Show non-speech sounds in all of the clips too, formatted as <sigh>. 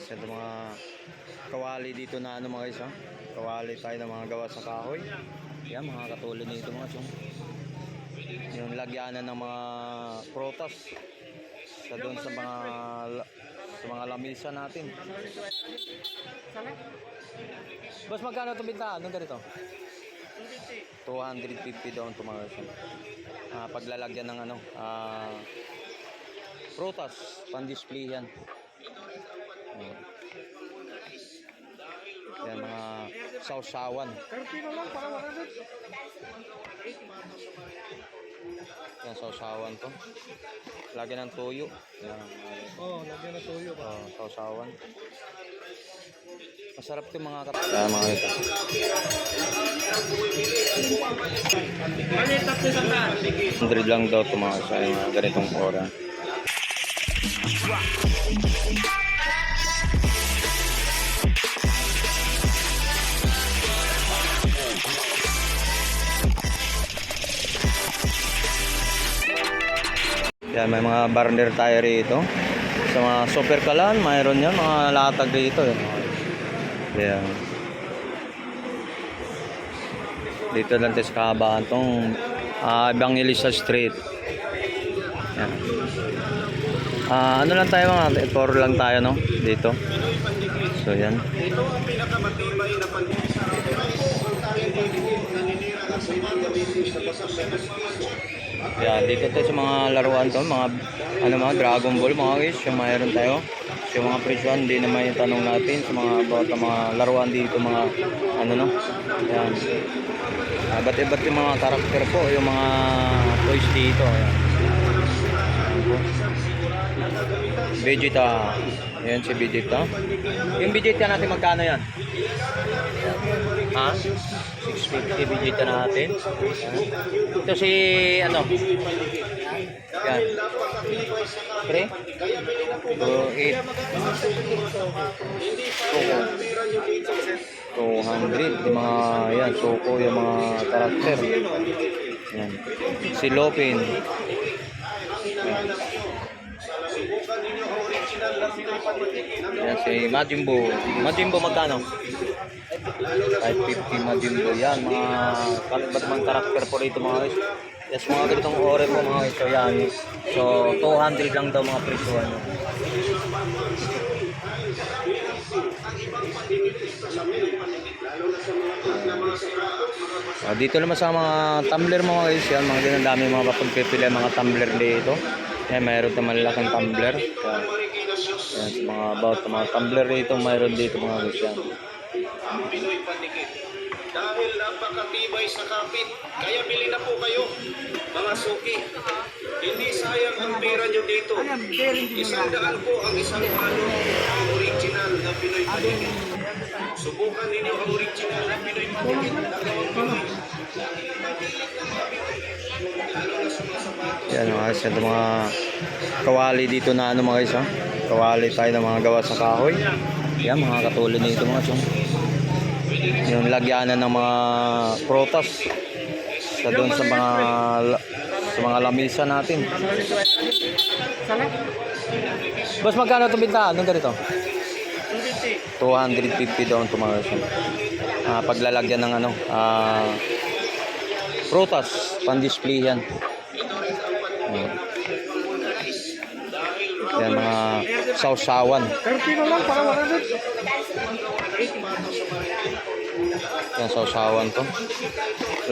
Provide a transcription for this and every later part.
guys, ito mga kawali dito na ano mga guys, ha? Kawali tayo ng mga gawa sa kahoy. Yan, mga katulad nito mga chong. Yung lagyanan ng mga protas sa doon sa mga sa mga lamisa natin. Boss, magkano itong bintahan? Anong ganito? 250 daw ito mga guys. Ah, paglalagyan ng ano, ah, prutas, pan-display yan. Yan mga sausawan. 30 na lang para 100. Yan sausawan to. Lagyan ng tuyo. Yan. Oh, lagyan na tuyo ba? Oh, sausawan. Masarap yung mga kap... Yan mga ito. Hundred lang daw ito mga sa ganitong ora. Yan, may mga burner tayo rito. Sa mga super kalan, mayroon yan, mga latag rito. Yan. Yan. Dito lang tayo sa kahabaan tong uh, Evangelista Street. Yan. Ah, ano lang tayo mga, tour lang tayo no, dito. So yan. Yan, dito tayo sa mga laruan to, mga ano mga Dragon Ball mga guys, yung mayroon tayo. So, yung mga presyon, hindi naman yung tanong natin sa mga about mga laruan dito, mga ano no. Yan. Uh, ba't iba't yung mga karakter po, yung mga toys dito. Yan. Yan po. Vegeta. Yan si Vegeta. Yung Vegeta natin magkano yan? Ha? 650 Vegeta natin. Ito si ano? Yan. Pre? 2, 8. 200. Yung mga, yan, suko yung mga karakter. Yan. Si Lopin. Yan si. Majin Buu magkano? 550 Majin Buu. Yan, mga ba't mga karakter po rito mga guys. Yes, mga ganitong ore po mga guys. So yan. So 200 lang daw mga presyo ano. Ah, dito naman sa mga tumbler mga guys, yan, mga ganun dami mga papagpipili mga tumbler dito. Yan, mayroon na malalaking tumbler. Yan, yan sa mga about mga tumbler dito, mayroon dito mga guys yan. ang Pinoy Panikit. Dahil napakatibay sa kapit, kaya bili na po kayo, mga suki. Hindi sayang ang pera nyo dito. Isang daan po ang isang ano, ang original na Pinoy Panikit. Subukan ninyo ang original na Pinoy Panikit. Dalawang Pinoy. Yan mga guys, ito mga kawali dito na ano mga guys ha. Kawali tayo ng mga gawa sa kahoy. Yan mga katulad nito mga chong. Yung lagyanan ng mga protas sa doon sa mga sa mga lamisa natin. Boss, magkano itong bintahan? Anong ganito? 250 daw ito mga guys. Ah, paglalagyan ng ano, ah, prutas, pan-display yan. Ayan. Yan mga sausawan. 30 na lang para 100. Yan sausawan to.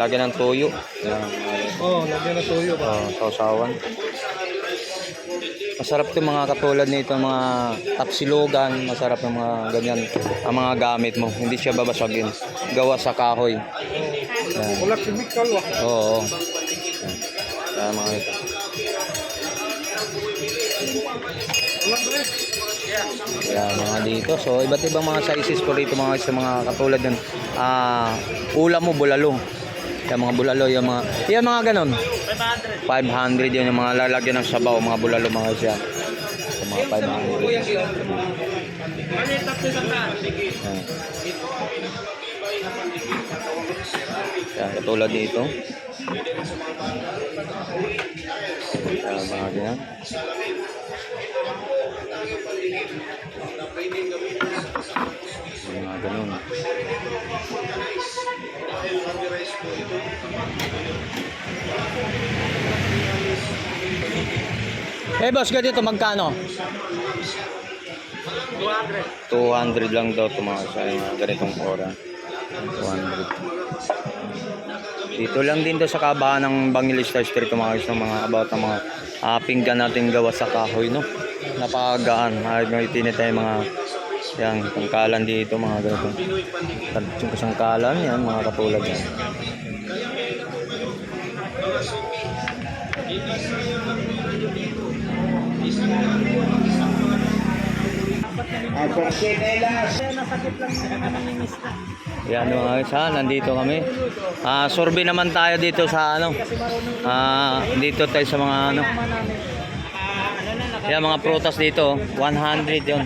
Lagyan ng tuyo. Yan. Oo, oh, lagyan na tuyo ba? Oh, sausawan. Masarap yung mga katulad nito, mga tapsilogan, masarap yung mga ganyan, ang mga gamit mo. Hindi siya babasagin. Gawa sa kahoy. Wala chemical wa. Oo. oo. Yan. Yan mga ito. Yan, mga dito. So, iba't ibang mga sizes po dito mga sa mga katulad ng ah ulam mo bulalo. Yan mga bulalo, yung mga yan mga ganon. 500. 500 yan yung mga lalagyan ng sabaw, mga bulalo mga siya. So, mga 500. Yan. Yan, katulad dito. Yan, mga ganyan. Mga ganun. Eh, boss, ganito magkano? 200 lang daw ito mga sa ganitong ora. 200. Dito lang din daw sa kabahan ng Bangilista Street mga ng mga about ng mga uh, pinggan natin gawa sa kahoy no. Napakagaan. Ay may tinitay mga yan, tangkalan dito mga ganito. Yung kasangkalan yan mga katulad yan. Yan mga ha, nandito kami. Ah, survey naman tayo dito sa ano. Ah, dito tayo sa mga ano. Yan mga prutas dito, 100 yon.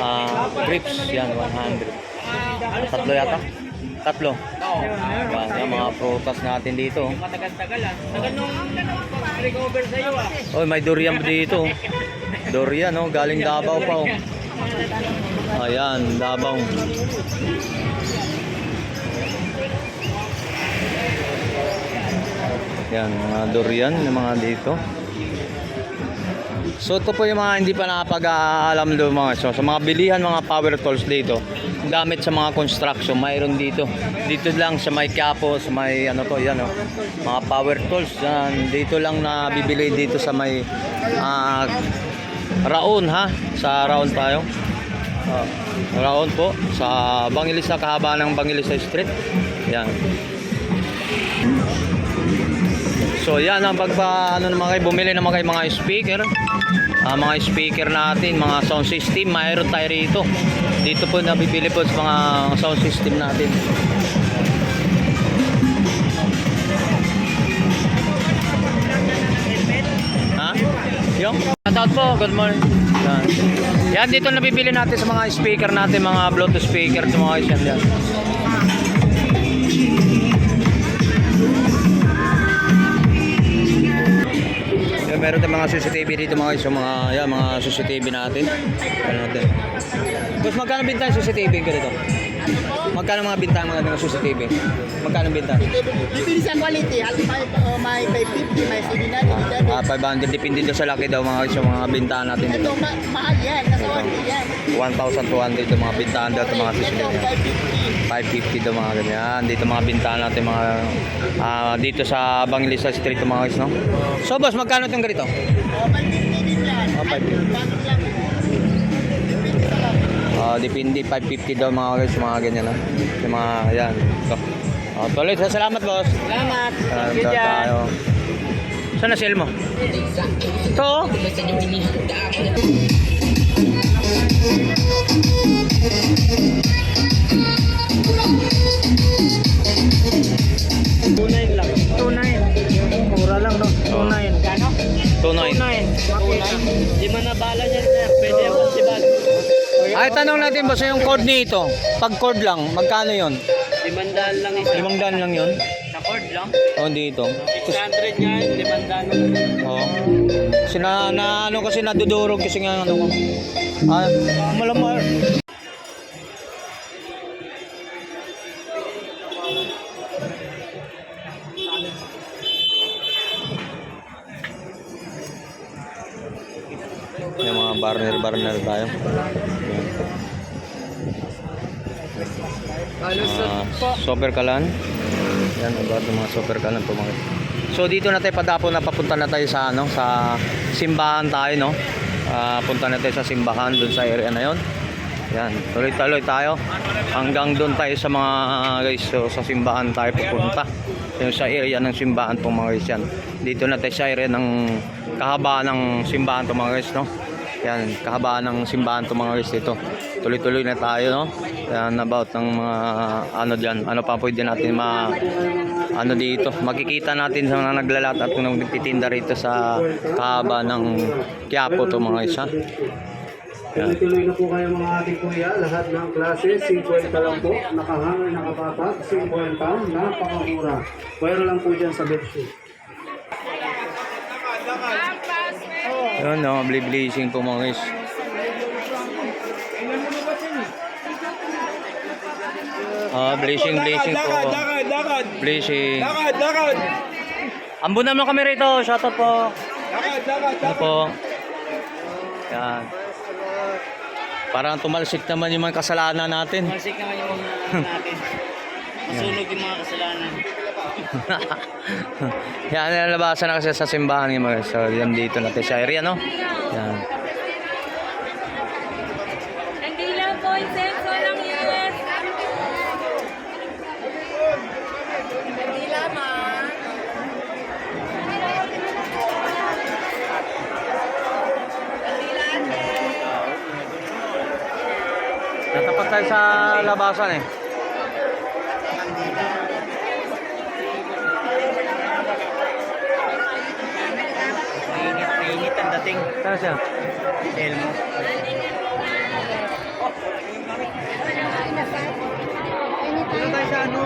Ah, grapes yan 100. Tatlo yata? Tatlo. Yan, yan mga prutas natin dito. Matagal-tagal ah. Tagal nung recover sa'yo ah. Oh, may durian dito. Durian oh, galing Davao pa oh. Ayan, Davao. Yan, mga durian, yung mga dito. So ito po yung mga hindi pa nakapag-aalam doon mga so, sa mga bilihan mga power tools dito. Gamit sa mga construction, mayroon dito. Dito lang sa may Quiapo, sa may ano to, yan oh. Mga power tools yan. Dito lang na bibili dito sa may ah, Raon ha, sa Raon tayo. Ah, Raon po sa Bangilista kahaba ng Bangilista Street. Yan. So yan ang pagpa ano naman kayo bumili naman kayo mga speaker. Ah, mga speaker natin, mga sound system, mayroon tayo rito. Dito po nabibili po sa mga sound system natin. Yung? Shoutout po, good morning. Yan. Yan, dito nabibili natin sa mga speaker natin, mga Bluetooth speaker, sa mga yan. yan. Yan, meron tayong mga CCTV dito mga yung mga, yan, mga CCTV natin. Ano natin. Boss, magkano binta yung CCTV ko dito? Magkano mga binta mga ng CCTV? Magkano binta? Depende sa quality. Halos may, uh, may 550, may 700, Ah, 500 depende daw sa laki daw mga yung mga bintahan natin Ito, ma- mahal yan. Nasa 1 yan. 1,200 yung mga bintahan daw mga Ito, CCTV. 550. 550 daw mga ganyan. Dito mga bintahan natin mga ah, dito sa Bangilista Street mga guys, no? So boss, magkano itong ganito? Oh, 550 din yan. Oh, 550. Ah, depende 550 daw mga guys, mga ganyan, no? Yung mga, yan. So, oh, tuloy, salamat boss. Salamat. Salamat dyan. tayo. Saan na sale mo? Ito? oh. Tanong natin boss, yung code nito. Pag code lang, magkano yon? Limandaan lang isa. Limang daan lang yon? Sa cord lang. Oh, dito. 600 yan, limandaan. Oo. Kasi na, na ano kasi nadudurog kasi nga ano ko. Ah, malamar. Yung mga barner barner tayo. Ah, super kalan. Yan, about ng mga super kalan po mga. So dito na tayo padapo na papunta na tayo sa ano sa simbahan tayo no. Ah, punta na tayo sa simbahan doon sa area na 'yon. Yan, tuloy-tuloy tayo hanggang doon tayo sa mga guys so, sa simbahan tayo pupunta. Yung sa area ng simbahan po mga guys yan. Dito na tayo sa area ng kahabaan ng simbahan to mga guys no. Yan, kahabaan ng simbahan to mga guys dito. Tuloy-tuloy na tayo no. Yan about ng mga ano diyan, ano pa pwede natin ma ano dito. Makikita natin sa mga naglalat at nagtitinda rito sa kahaba ng Quiapo to mga guys ha. Tuloy-tuloy na po kayo mga ating kuya. Lahat ng klase, 50 lang po. Nakahangay, nakapatag, 50. Napakamura. Pwero lang po dyan sa bedsheet. Yun, no, blazing po mga guys. Ah, blazing, blazing po. Lakad, lakad. Blazing. Lakad, lakad. Ambon naman kami rito. Shoutout po. Lakad, lakad. Ano po? Yan. Parang tumalsik naman yung mga kasalanan natin. Masik naman yung mga <laughs> natin. Masunog yung mga kasalanan. <laughs> Yan, nalabasan na kasi sa simbahan ng mga so, yan dito natin sa area, no? Yan. Nandila po, insenso ng US. Nandila, ma. Natapat tayo sa labasan eh. Dating. Saan siya? Elmo. Dito tayo sa ano?